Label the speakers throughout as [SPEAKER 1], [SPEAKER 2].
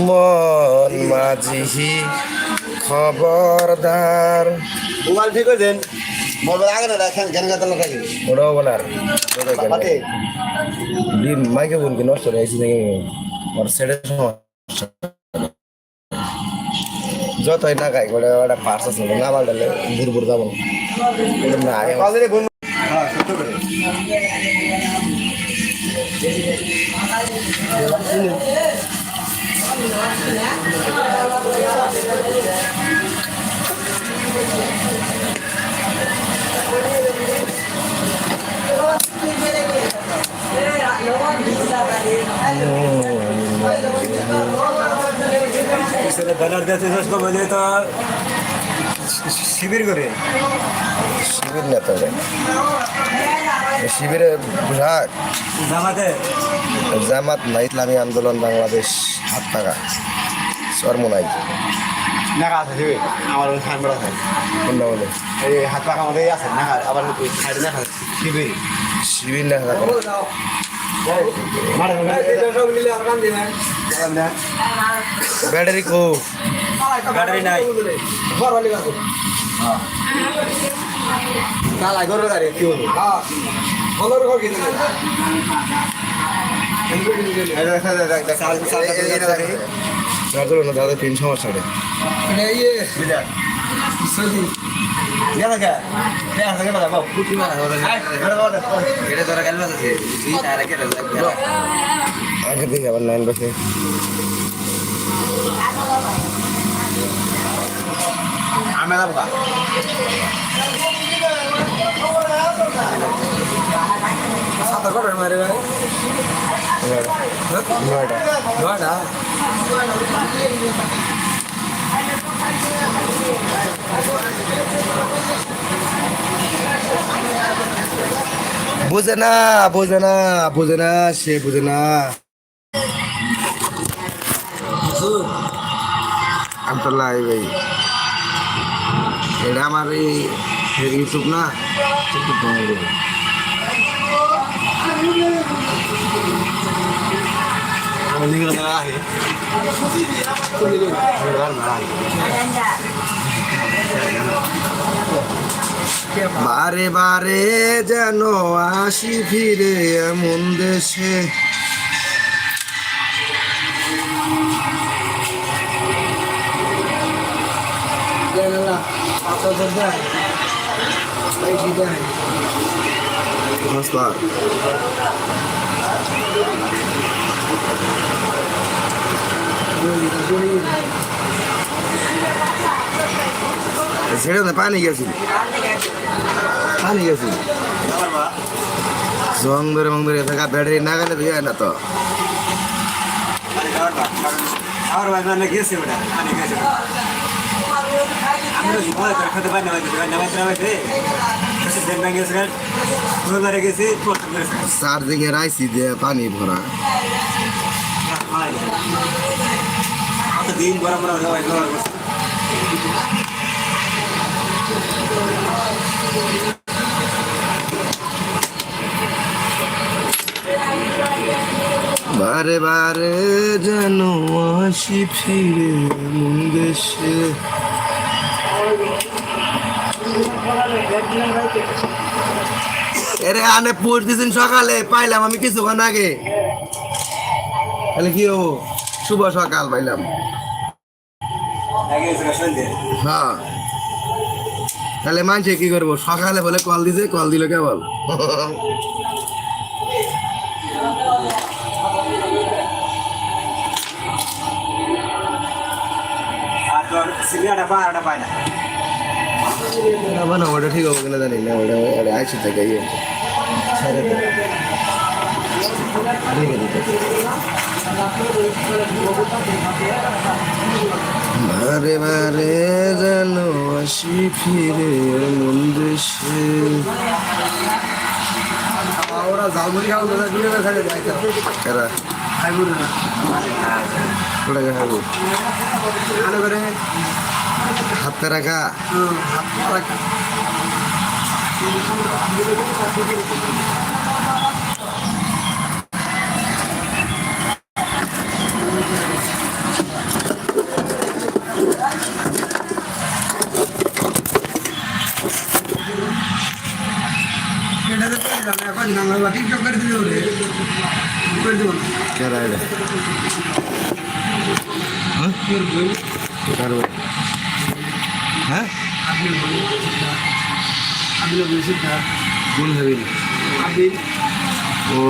[SPEAKER 1] মন মাঝি খবরদার।
[SPEAKER 2] মোবাইল ঠিক করে দেন মোবাইল আগে না রাখেন জ্ঞান গাতাল রাখেন
[SPEAKER 1] ওটাও বলার
[SPEAKER 2] পাতে
[SPEAKER 1] মাইকে বোন কি নষ্ট হয়েছি নাকি? ওর সেটের সমস্যা। যতই না খাই ওটা ওটা পার্স আছে না পাল্টালে বুড় বুড় যাব। না আগে
[SPEAKER 2] হ্যাঁ সত্য করে সেটা ব্যানার দিয়েছে শেষ করব যে তো শিবির করে
[SPEAKER 1] শিবির না তো শিবিরে বিরাট
[SPEAKER 2] জামাতে?
[SPEAKER 1] জামাত না ইসলামী আন্দোলন বাংলাদেশ হাত টাকা সরমোনাই
[SPEAKER 2] নাকা আছে শিবির? আমার ওই আছে।
[SPEAKER 1] কোনটা বলে
[SPEAKER 2] এই হাত পাকা আমাদের আছে নাকা আবার সাইডে নাকা শিবির।
[SPEAKER 1] শিবির না থাকা।
[SPEAKER 2] মারে
[SPEAKER 1] ব্যাটারি কো?
[SPEAKER 2] ব্যাটারি নাই। কালা গরু গাড়ি কি হলো?
[SPEAKER 1] তাদের না তাদের তিন সমস্যা রে আগে থেকে আবার নাইন বসে
[SPEAKER 2] আমি ভাই
[SPEAKER 1] নয়টা
[SPEAKER 2] নয়টা
[SPEAKER 1] বুঝে না বুঝে না বুঝে না সে বুঝে না। আমতলা ভাই। এটা আমার এই ইউটিউব না
[SPEAKER 2] না আহে
[SPEAKER 1] বারে বারে যেন আসি ফিরে এমন দেশে। নমস্কার ছেড়ে না পানি গেছিল পানি গেছিল জং ধরে মং ধরে থাকা ব্যাটারি না গেলে তো না তো
[SPEAKER 2] আর ভাই মানে গেছে ওটা আমি গেছে আমরা মনে পারি না
[SPEAKER 1] চার্জিং এর আইসি দিয়ে পানি ভরা।
[SPEAKER 2] দিন জোর করছে
[SPEAKER 1] বারে বারে যেন আসি ফিরে এমন দেশে। এরে আনে পোস্ট দিয়েছেন সকালে, পাইলাম আমি কিছুক্ষণ আগে। তাহলে কি হব? শুভ সকাল পাইলাম। হ্যাঁ। তাহলে মানছে কি করব? সকালে বলে কল দিছে, কল দিল কেবল?
[SPEAKER 2] আর তোর পায় না।
[SPEAKER 1] না না ওটা ঠিক হবে কিনা জানি না ওটা ওটা আইসি থেকে ইয়ে। ছেড়ে দে। রেখে দিতে বারে বারে যেন আসি ফিরে মন দেশে
[SPEAKER 2] ওরা ঝালমুড়ি খাওয়া দাদা
[SPEAKER 1] এরা।
[SPEAKER 2] খাইবুর না। ভালো করে
[SPEAKER 1] হাতে রাখা
[SPEAKER 2] হাত রাখা
[SPEAKER 1] কেরা এটা হ্যাঁ কার ভাই? হ্যাঁ কোন হাবিল ও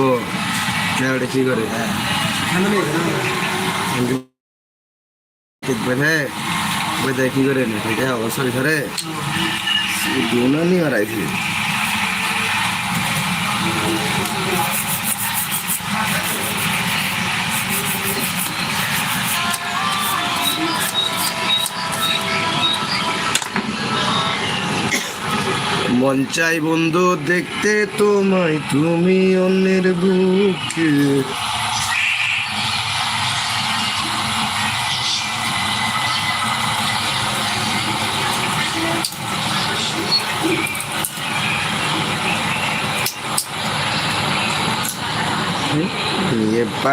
[SPEAKER 1] খেলাটা কি করে? হ্যাঁ। ওই দেখ কি করে না এটা অবসর ঘরে। দুনো নিয়ে রাইছি মন চাই বন্ধু, দেখতে তোমায় তুমি অন্যের বুকে।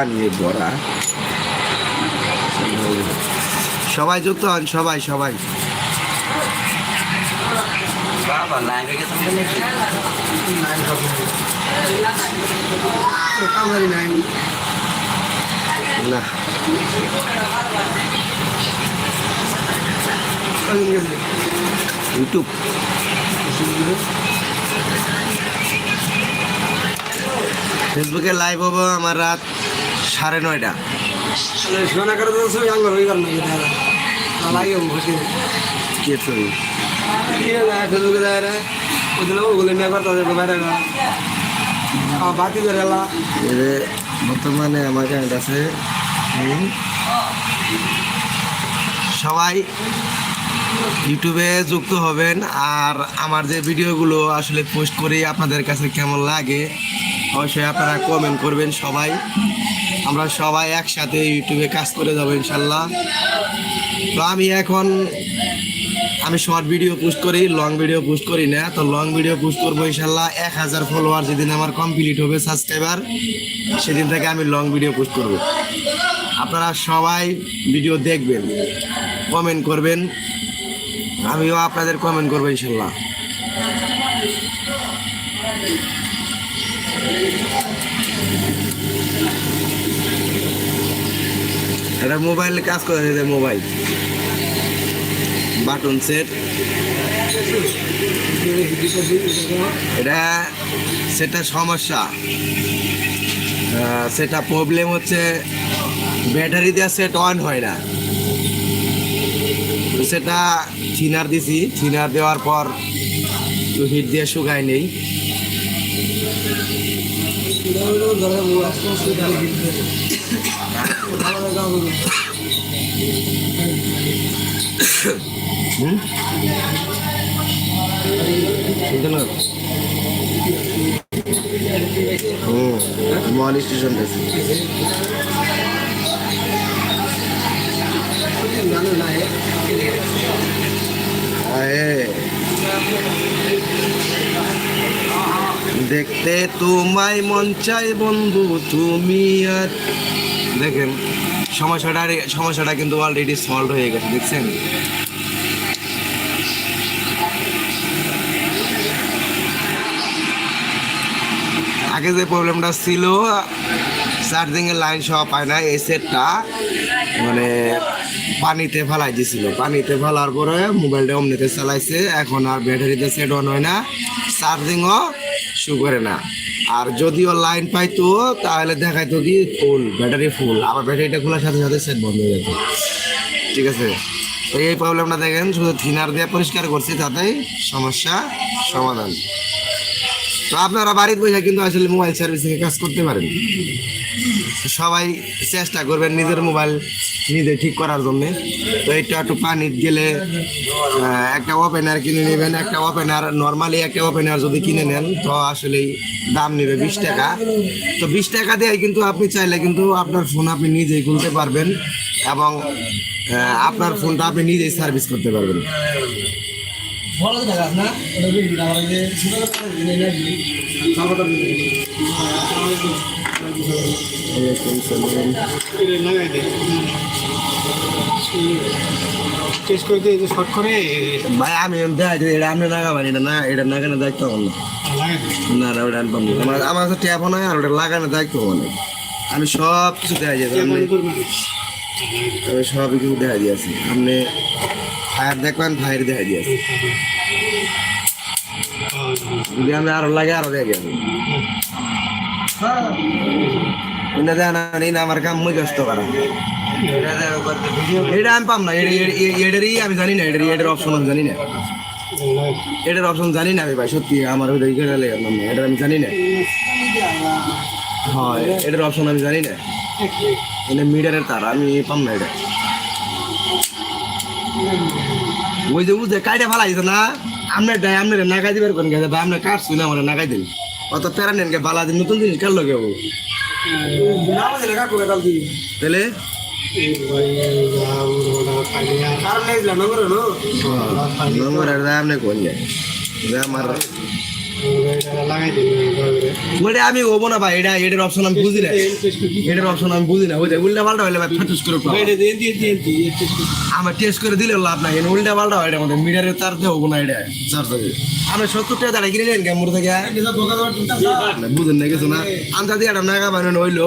[SPEAKER 1] নিয়ে বড়া। সবাই যুক্ত হন, সবাই সবাই।
[SPEAKER 2] বাবা লাইভে গেছে
[SPEAKER 1] না ইউটিউব ফেসবুকে লাইভ হব আমার রাত সাড়ে নয়টা।
[SPEAKER 3] সোনা করে তো সব আঙ্গুর হয়ে গেল না
[SPEAKER 1] কে চ্যানেল আছে হুম। সবাই ইউটিউবে যুক্ত হবেন আর আমার যে ভিডিওগুলো আসলে পোস্ট করি আপনাদের কাছে কেমন লাগে, অবশ্যই আপনারা কমেন্ট করবেন সবাই আমরা সবাই একসাথে ইউটিউবে কাজ করে যাব ইনশাল্লাহ তো আমি এখন আমি শর্ট ভিডিও পোস্ট করি লং ভিডিও পোস্ট করি না, তো লং ভিডিও পোস্ট করব ইনশাল্লাহ। এক হাজার ফলোয়ার যেদিন আমার কমপ্লিট হবে সাবস্ক্রাইবার সেদিন থেকে আমি লং ভিডিও পোস্ট করব। আপনারা সবাই ভিডিও দেখবেন কমেন্ট করবেন, আমিও আপনাদের কমেন্ট করব ইনশাল্লাহ। এটা মোবাইল কাজ করে মোবাইল বাটন সেট এটা সেটা সমস্যা সেটা প্রবলেম হচ্ছে ব্যাটারি দিয়ে সেট অন হয় না সেটা থিনার দিছি থিনার দেওয়ার পর তো হিট দিয়ে শুকায় নেই না স্টেশন দেখতে তোমায় মন চাই বন্ধু তুমি আর দেখেন। সমস্যাটা সমস্যাটা কিন্তু অলরেডি সলভ হয়ে গেছে, দেখছেন? আগে যে প্রবলেমটা ছিল চার্জিং এর লাইন সহ পায় না, এই সেটটা মানে পানিতে ফেলাই দিছিল। পানিতে ফেলার পরে মোবাইলটা অমনিতে চালাইছে, এখন আর ব্যাটারিতে সেট অন হয় না চার্জিংও শু করে না। আর যদিও লাইন পাইতো তাহলে দেখাইতো কি ফুল ব্যাটারি ফুল আবার ব্যাটারিটা খোলার সাথে সাথে সেট বন্ধ হয়ে যেত ঠিক আছে? তো এই প্রবলেমটা দেখেন, শুধু থিনার দিয়ে পরিষ্কার করছি তাতেই সমস্যা সমাধান। তো আপনারা বাড়িতে বসে কিন্তু আসলে মোবাইল সার্ভিসিংয়ে কাজ করতে পারেন। সবাই চেষ্টা করবেন নিজের মোবাইল নিজে ঠিক করার জন্য। তো এটা একটু পানি গেলে একটা ওপেনার কিনে নেবেন, একটা ওপেনার নর্মালি একটা ওপেনার যদি কিনে নেন, তো আসলেই দাম নেবে বিশ টাকা। তো বিশ টাকা দিয়ে কিন্তু আপনি চাইলে কিন্তু আপনার ফোন আপনি নিজেই খুলতে পারবেন এবং আপনার ফোনটা আপনি নিজেই সার্ভিস করতে পারবেন।
[SPEAKER 3] না
[SPEAKER 1] আমি এটা না, এটা দায়িত্ব না। না ওটা আর দায়িত্ব আমি সব কিছু দেখা আমি সব কিছু দেখা দিয়েছি। আপনি ফায়ার দেখবেন ফায়ার দেখা দিয়েছি। যদি আমি আরও লাগে, আরও দেখা যাবে আমার আমার ওই দিকে গেলে এটা আমি জানি না এটার অপশন আমি জানি না। এটা মিটারের তার, আমি পাম না এটা। ওই যে বুঝতে কাইটা ফালাইছে না আপনার ডাই আপনার নাগাই দিবার কোন গেছে ভাই আপনার কাটছি না আমার নাগাই দিন অত প্যারা নেন বালা দিন নতুন জিনিস কার লগে ও? তাহলে? নম্বর দাম নেই কোন যায় আমার ওইটা আমি হব না ভাই এটা এটার অপশন আমি বুঝি না। এটার অপশন আমি বুঝি না। ওই যে উল্টা পাল্টা হইলে ভাই ফেটুস করে আমার টেস্ট করে দিলে লাভ নাই। উল্টা পাল্টা হয় এটা আমাদের মিটারের তার দিয়ে হব না এটা। সত্তর টাকা দাঁড়িয়ে কিনে নেন কেমন থেকে। না, বুঝেন না কিছু না। আন্দা দিয়ে একটা নাগা বানানো হইল।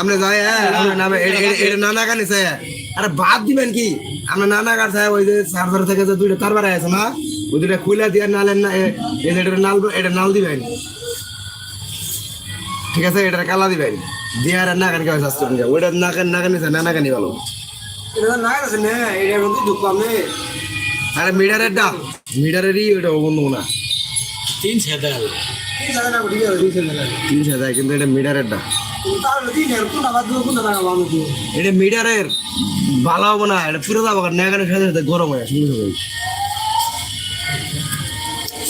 [SPEAKER 1] আপনি যাই হ্যাঁ নামে এটা নানা গানি চাই আরে বাদ দিবেন কি? আপনার নানা গান চাই ওই যে চার্জার থেকে যে দুইটা তার বাড়ায় আছে না ওই দুইটা খুলে দিয়ে নালেন না এটা নাল এটা নাল দিবেন। ঠিক আছে? এটা কালা দিবেন। দিয়ে আর নাগান কে শাস্ত্র ওইটা নাগান নাগান নিছে নানা গানি ভালো। আরে মিটারের দা মিটারেরই ওইটা বন্ধু না।
[SPEAKER 3] তিন সেদাল
[SPEAKER 1] তিন হাজার কিন্তু এটা মিটারের দা এটা মিটারের ভালো হব না এটা পুরো যাব নাগানের সাথে সাথে গরম হয় শুনে শুনে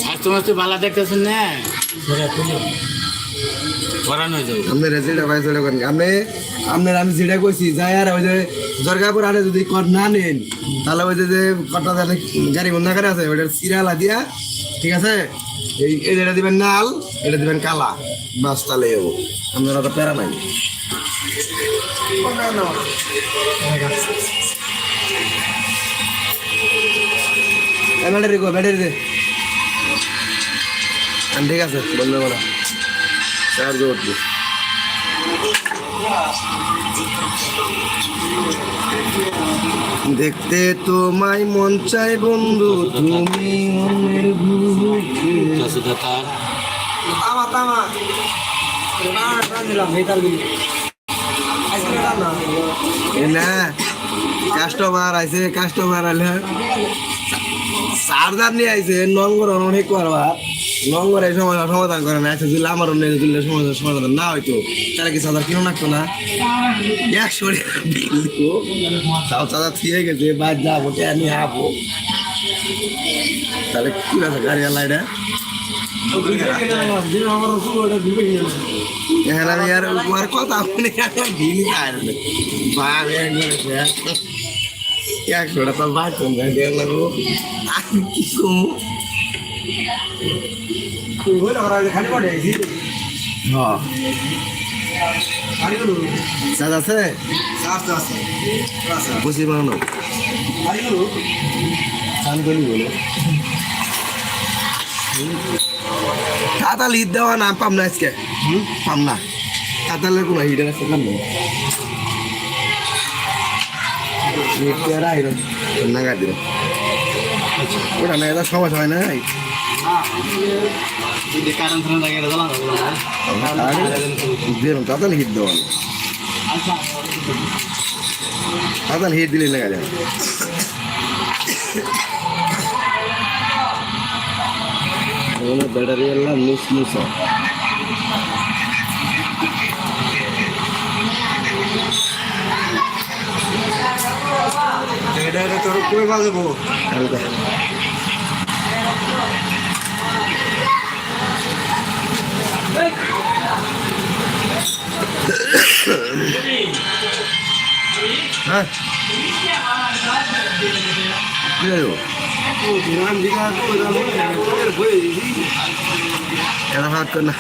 [SPEAKER 3] স্বাস্থ্য মাস্ত ভালো দেখতেছেন না?
[SPEAKER 1] আপনি চলে করেন আপনি আপনার আমি যেটা কইছি যাই আর ওই যে জরগাপুর আনে যদি কট না নেন তাহলে ওই যে তাহলে গাড়ি বন্ধ করে আছে ওইটা সিরালা দিয়া ঠিক আছে? এই যেটা দিবেন নাল, এটা দিবেন কালা। বাস তাহলে যাব আপনার অত প্যারা নাই। ব্যাটারি কো, ব্যাটারি দে। ঠিক আছে, বন্ধ করা। চার্জ উঠবে। দেখতে তোমায় মন চাই বন্ধু তুমি অন্যের বুকে না কাস্টমার আইছে কাস্টমার আইলে। চার্জার নিয়ে আইছে নঙ্গর অনেক করবার এই সময় সমাধান করে না আচ্ছা দিলে আমার অন্য দিলে সমাধান সমাধান না হয়তো তারা কি চার্জার কিনো নাকতো না? একশো তাও চার্জার থিয়ে গেছে, বাদ যাব আমি হাবো? তাহলে কি আছে গাড়ি আলাইটা এখন আমি আর আর কথা শুনে ঢিল খাই ভাই একশোটা তো বাঁচুন লাগবো আমি কি কমু হ্যাঁ চাষ আছে বসি বানানো চান করি বলে হিট দেওয়া না পাম না আজকে পাম না তাতালের কোনো হিটের আছে না নাগা দিল ওটা না এটা সময় হয় না
[SPEAKER 3] এটা জ্বালানো
[SPEAKER 1] বেরোন তাতাল হিট দেওয়া না তাতাল হিট দিলে নাগা যায় ব্যাটারি এলাম মিস মিস
[SPEAKER 2] এটা এটা
[SPEAKER 1] ভাগ কর না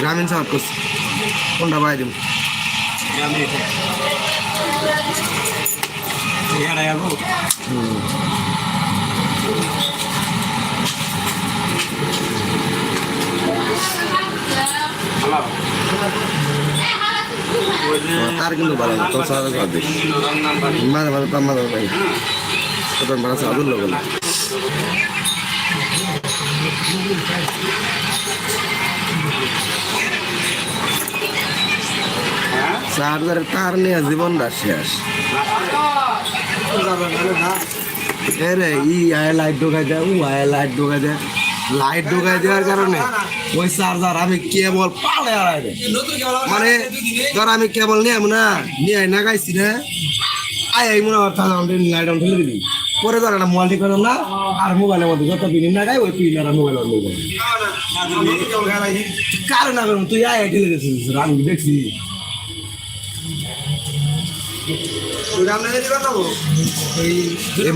[SPEAKER 1] গ্রামীণ সাহায্য করছি কোনটা পাই দিব
[SPEAKER 2] এখানে
[SPEAKER 1] তার কিন্তু ভালো না, তোর মাঝে ভাই তোর মাঝে সাদুর লোক না চার্জারের তার নিয়ে জীবনটা শেষ। এ রে, ই আয় লাইট ঢোকাই দেয় ও আয় লাইট ঢোকাই দেয় লাইট ঢোকাই দেওয়ার কারণে ওই চার্জার আমি কেবল পালে আড়াই মানে ধর আমি কেবল নিয়ে না নিয়ে না গাইছি না। আয় এই মনে হয় লাইট অন ঠেলে দিবি। পরে ধর একটা মোবাইল ঠিক করলাম না, আর মোবাইলের মধ্যে যত পিন না গাই ওই পিন আর মোবাইল অন করব কারণ না তুই আয় ঠেলে গেছিস আমি দেখছি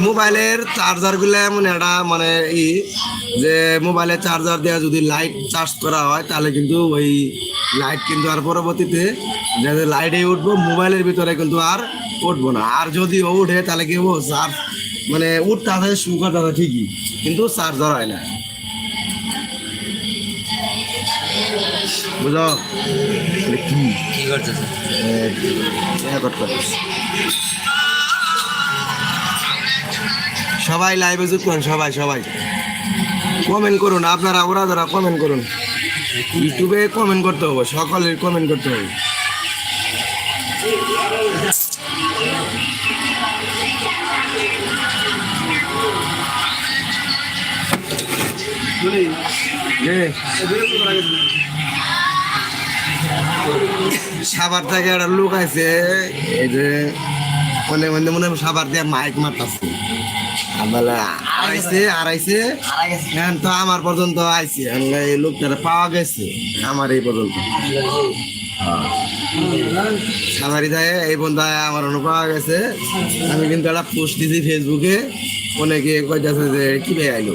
[SPEAKER 1] মোবাইলের চার্জারগুলো এমন একটা মানে ই, যে মোবাইলের চার্জার দেওয়া যদি লাইট চার্জ করা হয়, তাহলে কিন্তু ওই লাইট কিন্তু আর পরবর্তীতে যাতে লাইটে উঠবো, মোবাইলের ভিতরে কিন্তু আর উঠবো না। আর যদি ও উঠে, তাহলে কি চার্জ মানে উঠতে ঠিকই, কিন্তু চার্জার হয় না। বুঝো? কি?
[SPEAKER 2] কি করতেছে?
[SPEAKER 1] সবাই লাইভে যুক্ত হন সবাই সবাই। কমেন্ট করুন আপনারা ওরা যারা কমেন্ট করুন। ইউটিউবে কমেন্ট করতে হবে সকলের কমেন্ট করতে হবে। যে সাবার থেকে একটা লোক আছে এই যে মনে মনে মনে হয় সাবার দিয়ে মাইক মারতাছে। বলে আড়াইছে আড়াইছে এখন তো আমার পর্যন্ত আইছে। এখন এই লোকটা পাওয়া গেছে আমার এই পর্যন্ত। সাবারি দেয় এই বন্ধু আমার অনু পাওয়া গেছে। আমি কিন্তু একটা পোস্ট দিছি ফেসবুকে অনেকে কইতাছে যে কি ভাই আইলো।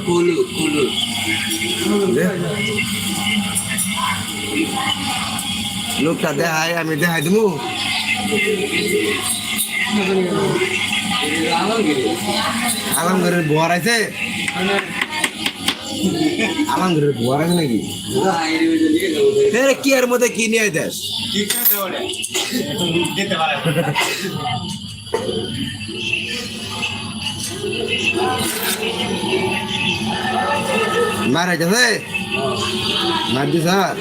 [SPEAKER 1] লোকটা দেখাই আমি দেখাই দিমু। আলমগরের বুয়ার আছে? আলমগরের বুয়ার আছে নাকি? কি এর মধ্যে কি নিয়ে দেশ মারা গেছে মার দি স্যার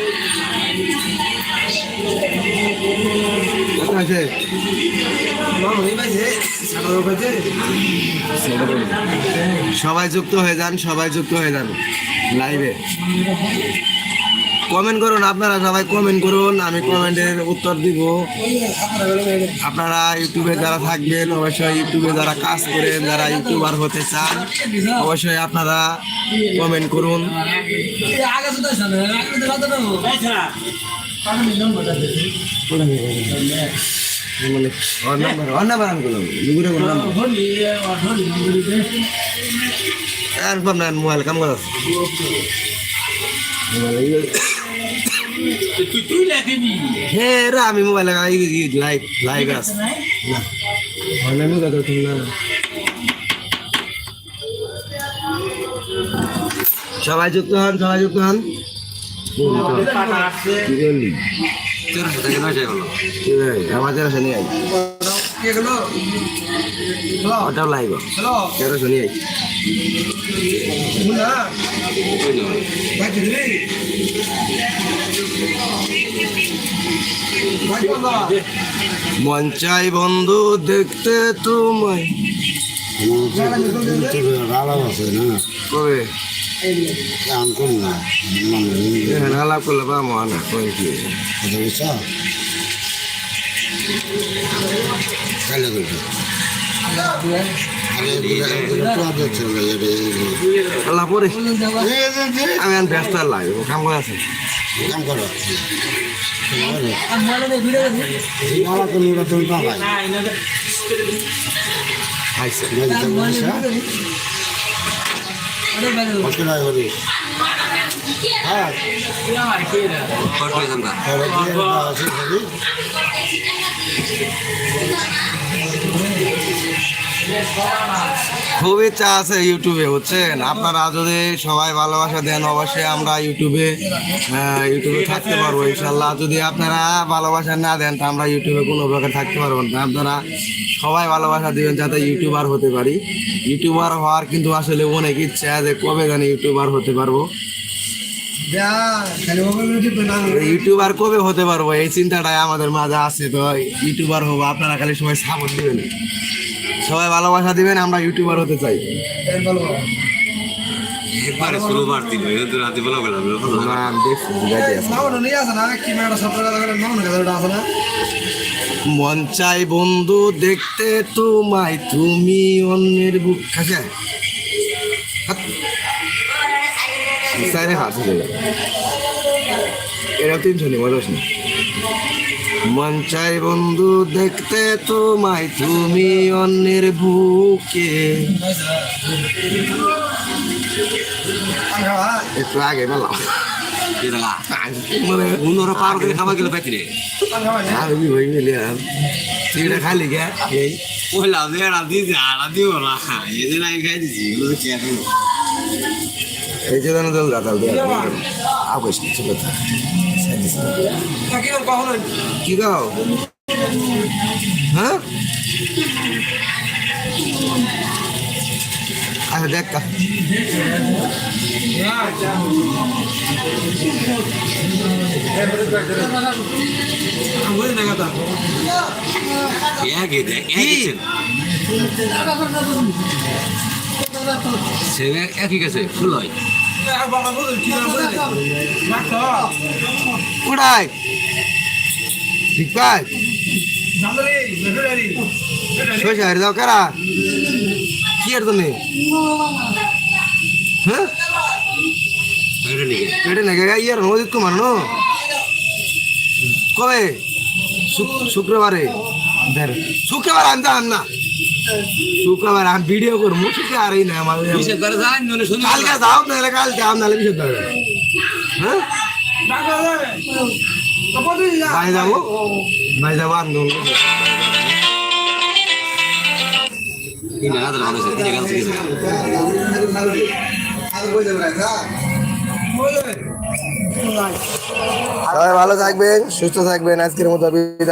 [SPEAKER 1] সবাই যুক্ত হয়ে যান সবাই যুক্ত হয়ে যান লাইভে কমেন্ট করুন আপনারা সবাই কমেন্ট করুন আমি কমেন্টের উত্তর দিব। আপনারা ইউটিউবে যারা থাকবেন অবশ্যই ইউটিউবে যারা কাজ করেন যারা ইউটিউবার হতে চান অবশ্যই আপনারা কমেন্ট করুন। আপনার মোবাইল কাম করা হ্যাঁ আমি মোবাইল লাইভ লাইভ আছে অনলাইনে কথা তুমি সবাই যুক্ত হন, সবাই যুক্ত হন। কি করলি
[SPEAKER 2] তেরোশো থেকে নয়শো গেল
[SPEAKER 1] কি রে, আমার তেরোশো নিয়ে আই ওটাও আই মন চাই বন্ধু দেখতে তোমায়।
[SPEAKER 4] ভালো আছে না
[SPEAKER 1] কবে?
[SPEAKER 4] কাম করি না
[SPEAKER 1] এখানে আলাপ করলে বা মহানা কই কি
[SPEAKER 4] বুঝছ কালে করবি আরে
[SPEAKER 1] আল্লাহ পরে আমি এখন ব্যস্ত আর লাগে কাম করে আছে
[SPEAKER 4] কাম
[SPEAKER 1] আইসে
[SPEAKER 4] হ্যাঁ আছে
[SPEAKER 1] ইচ্ছা আছে ইউটিউবে বুঝছেন? আপনারা যদি সবাই ভালোবাসা দেন অবশ্যই আমরা ইউটিউবে ইউটিউবে থাকতে পারব ইনশাল্লাহ যদি আপনারা ভালোবাসা না দেন তা আমরা ইউটিউবে কোনো প্রকার থাকতে পারব না। আপনারা সবাই ভালোবাসা দেবেন যাতে ইউটিউবার হতে পারি। ইউটিউবার হওয়ার কিন্তু আসলে অনেক ইচ্ছা যে কবে জানি ইউটিউবার হতে পারব। ইউটিউবার কবে হতে পারব? এই চিন্তাটাই আমাদের মাঝে আছে তো ইউটিউবার হব আপনারা খালি সবাই সাপোর্ট দিবেন। সবাই ভালোবাসা দিবেন আমরা ইউটিউবার হতে চাই। মন চাই বন্ধু দেখতে তোমায় তুমি অন্যের বুক খাসে। হাত। হয়ে গেল এরা তিনশো নি মজা না মন চাই বন্ধু দেখতে তোমায় তুমি অন্যের বুকে একটু আগে মানে
[SPEAKER 2] উনোরা পার করে খাবার গেলে পাইতি রে
[SPEAKER 1] আমি হয়ে গেলি আর তুই এটা খালি গে এই
[SPEAKER 2] আড়া না এদিন আমি খাই দিছি এগুলো
[SPEAKER 1] যে দাদা কথা কি গাও হ্যাঁ? আচ্ছা দেখ
[SPEAKER 2] একই গেছে ফুল হয়।
[SPEAKER 1] ঠিক পাই সইসা হারি কি আর তুমি? হ্যাঁ?
[SPEAKER 2] এটা
[SPEAKER 1] পেটে নাকি ইয়ার নদীত কুমার কবে? শুক্রবারে। শুক্রবার আমি জান না। শুক্রবার আমি ভিডিও করব শুক্রবার এই না আমার
[SPEAKER 2] বিশেষ করে জান নলে শুনি
[SPEAKER 1] কালকে যাও নাহলে কাল যাও নাহলে বিশেষ করে হ্যাঁ? ভাই যাব? ভাই যাব আমি
[SPEAKER 2] তিন হাজার ভালো তিন হাজার
[SPEAKER 1] সবাই ভালো থাকবেন সুস্থ থাকবেন আজকের মতো বিদায়।